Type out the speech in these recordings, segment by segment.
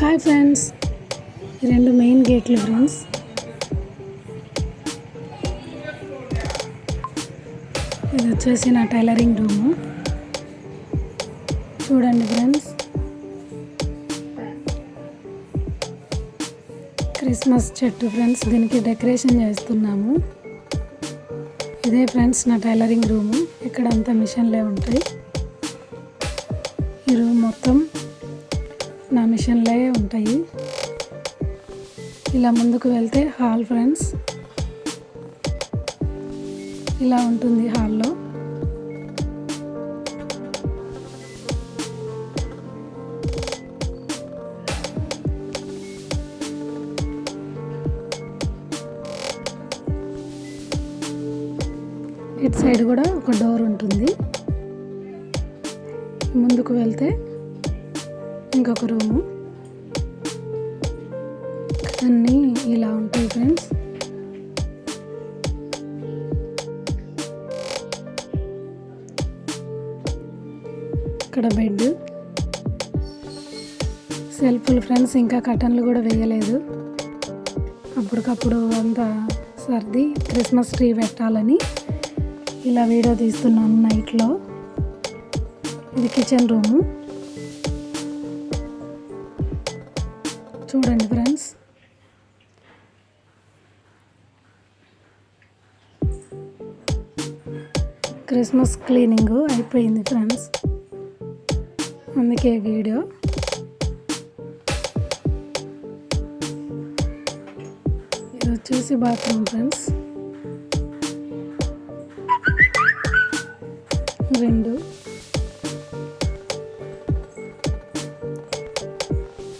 Hi friends ఈ రెండు main గేట్లు ఫ్రెండ్స్. ఇది వచ్చేసి నా టైలరింగ్ రూము. చూడండి ఫ్రెండ్స్. క్రిస్మస్ చెట్టు ఫ్రెండ్స్ దీనికి డెకరేషన్ చేస్తున్నాము. ఇదే ఫ్రెండ్స్ నా టైలరింగ్ రూము. ఇక్కడ అంతా మిషన్లే ఉంటాయి. ఈ రూమ్ మొత్తం మిషన్లే ఉంటాయి. ఇలా ముందుకు వెళ్తే హాల్ ఫ్రెండ్స్. ఇలా ఉంటుంది హాల్లో. ఇటు సైడ్ కూడా ఒక డోర్ ఉంటుంది. ముందుకు వెళ్తే ఇంకొక రూము. అన్నీ ఇలా ఉంటాయి ఫ్రెండ్స్ ఇక్కడ బెడ్ సెల్ఫ్లు ఫ్రెండ్స్ ఇంకా కటన్లు కూడా వేయలేదు. అప్పటికప్పుడు అంతా సర్ది క్రిస్మస్ ట్రీ పెట్టాలని ఇలా వీడియో తీస్తున్నాను నైట్లో ఇది కిచెన్ రూము చూడండి. క్రిస్మస్ క్లీనింగ్ అయిపోయింది ఫ్రెండ్స్. అందుకే వీడియో. ఇది వచ్చేసి బాత్రూమ్ ఫ్రెండ్స్. రెండు.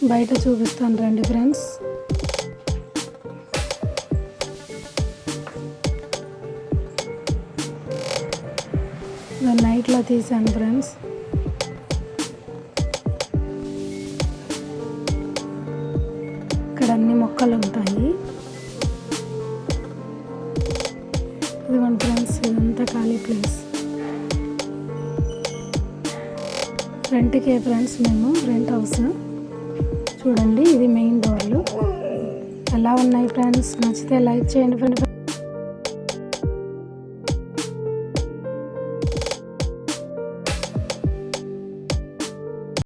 బయట చూపిస్తాను రండి ఫ్రెండ్స్. నైట్లో తీసాను ఫ్రెండ్స్. ఇక్కడ అన్ని మొక్కలు ఉంటాయి. ఇదిగోండి ఫ్రెండ్స్ ఇదంతా ఖాళీ ప్లేస్. రెంట్కే ఫ్రెండ్స్ మేము రెంట్ హౌస్. చూడండి ఇది మెయిన్ డోర్లు. ఎలా ఉన్నాయి ఫ్రెండ్స్? నచ్చితే లైక్ చేయండి ఫ్రెండ్